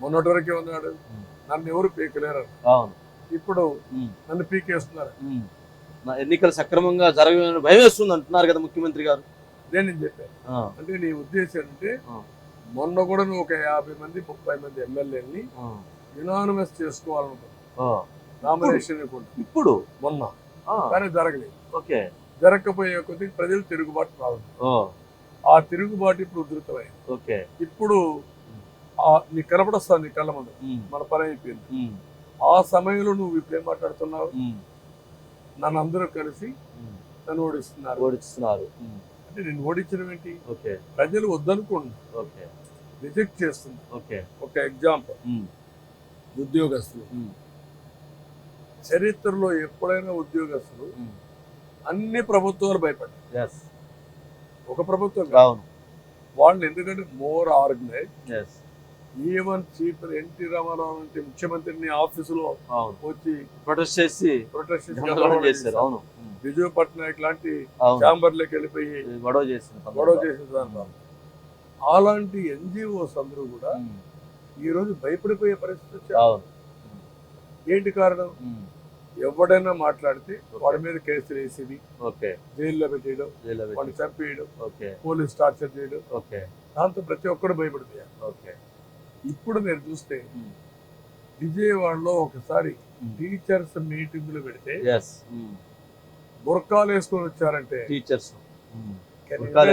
మొన్నటి వరకే ఉన్నాడు. నన్ను ఎవరు పీకలేరు. అవును. ఇప్పుడు. నన్ను పీకేస్తున్నారు. ఎన్నికలు సక్రమంగా జరగని భయం వేస్తుంది అంటున్నారు కదా ముఖ్యమంత్రి గారు. నేను చెప్పాను. అంటే నీ ఉద్దేశం అంటే. మొన్న కూడా నువ్వు ఒక యాభై మంది ముప్పై మంది ఎమ్మెల్యేని యునానిమస్ చేసుకోవాలనుకున్నావు. నామినేషన్ ఇప్పుడు? మొన్న. కానీ జరగలేదు. ఓకే. జరగకపోయే కొద్దీ ప్రజలు తిరుగుబాటు ఓ ఆ తిరుగుబాటు ఇప్పుడు ఉధృతమైంది. ఓకే. ఇప్పుడు ఆ నీ కనపడొస్తాను నీ కళ్ళ ముందు. మన పని అయిపోయింది. ఆ సమయంలో నువ్వు ఇప్పుడు ఏం మాట్లాడుతున్నావు. నన్ను అందరూ కలిసి. నన్ను ఓడిస్తున్నారు. ఓడిస్తున్నారు. అంటే నేను ఓడించడం ఏంటి? ఓకే. ప్రజలు వద్దనుకోండి. ఓకే. రిజెక్ట్ చేస్తుంది. ఓకే. ఒక ఎగ్జాంపుల్. ఉద్యోగస్తులు. చరిత్రలో ఎప్పుడైనా ఉద్యోగస్తులు. అన్ని ప్రభుత్వాలు భయపడ్డాయి. ఒక ప్రభుత్వం కాదు. అవును. వాళ్ళు ఎందుకంటే more organise even chief NT Ramarao అంటే ముఖ్యమంత్రిని ఆఫీసులో వచ్చి ప్రొటెస్ట్ చేసి ప్రొటెస్ట్ చేశారు. అవును. విజయ్ పట్నాయక్ లాంటి ఛాంబర్లోకి వెళ్ళిపోయి గొడవ చేసిన గొడవ చేసిన అలాంటి ఎన్జిఓస్ అందరూ కూడా ఈ రోజు భయపడిపోయే పరిస్థితి వచ్చారు. ఏంటి కారణం? ఎవడైనా మాట్లాడితే వాడి మీద కేసులు వేసేది ఓకే. జైల్లో పెట్టేయడం. వాడిని చంపేయడం ఓకే. పోలీస్ టార్చర్ చేయడం. ఓకే. దాంతో ప్రతి ఒక్కరు భయపడిపోయారు. ఓకే. ఇప్పుడు నేను చూస్తే ఉమ్, విజయవాడలో ఒకసారి ఉమ్. టీచర్స్ మీటింగ్లు పెడితే ఎస్ ఉమ్, బుర్కాలు వేసుకొని వచ్చారంటే టీచర్స్?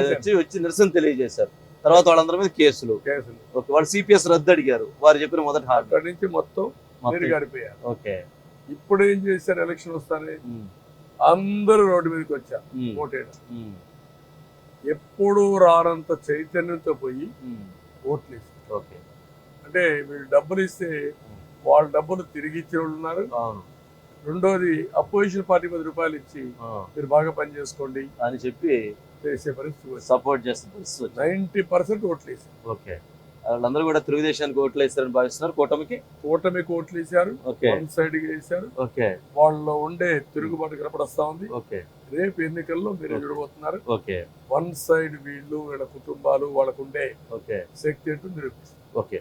వచ్చి వచ్చి నిరసన తెలియజేశారు. తర్వాత వాళ్ళందరి మీద కేసులు. కేసులు. ఓకే వాళ్ళు సిపిఎస్ రద్దు అడిగారు. వారు చెప్పిన మొదటి అక్కడి నుంచి మొత్తం. మీరు గడిపోయారు. ఓకే. ఇప్పుడు ఏం చేశారు? ఎలక్షన్ వస్తానే? అందరూ రోడ్డు మీదకి వచ్చారు. ఓటేయడం. ఎప్పుడు రానంత చైతన్యంతో పోయి ఓట్లు ఓకే. అంటే వీళ్ళు డబ్బులు ఇస్తే వాళ్ళ డబ్బులు తిరిగి ఇచ్చే వాళ్ళు ఉన్నారు. రెండోది అపోజిషన్ పార్టీ పది రూపాయలు ఇచ్చి మీరు బాగా పని చేసుకోండి అని చెప్పి చేసే పరిస్థితి సపోర్ట్ చేస్తున్న పరిస్థితి. నైన్టీ పర్సెంట్ ఓట్లు వేసారు ఓకే. వాళ్ళందరూ కూడా తెలుగుదేశానికి ఓట్లు వేస్తారని భావిస్తున్నారు. కూటమికి? కూటమికి ఓట్లు వేసారు వన్ సైడ్ వేసారు ఓకే. వాళ్ళలో ఉండే తిరుగుబాటు కనపడస్తా ఉంది. ఓకే. రేపు ఎన్నికల్లో మీరు చూడబోతున్నారు ఓకే. వన్ సైడ్ వీళ్ళు వీళ్ళ కుటుంబాలు వాళ్ళకు ఉండే ఓకే. శక్తి ఏంటో నిరూపిస్తారు. ఓకే.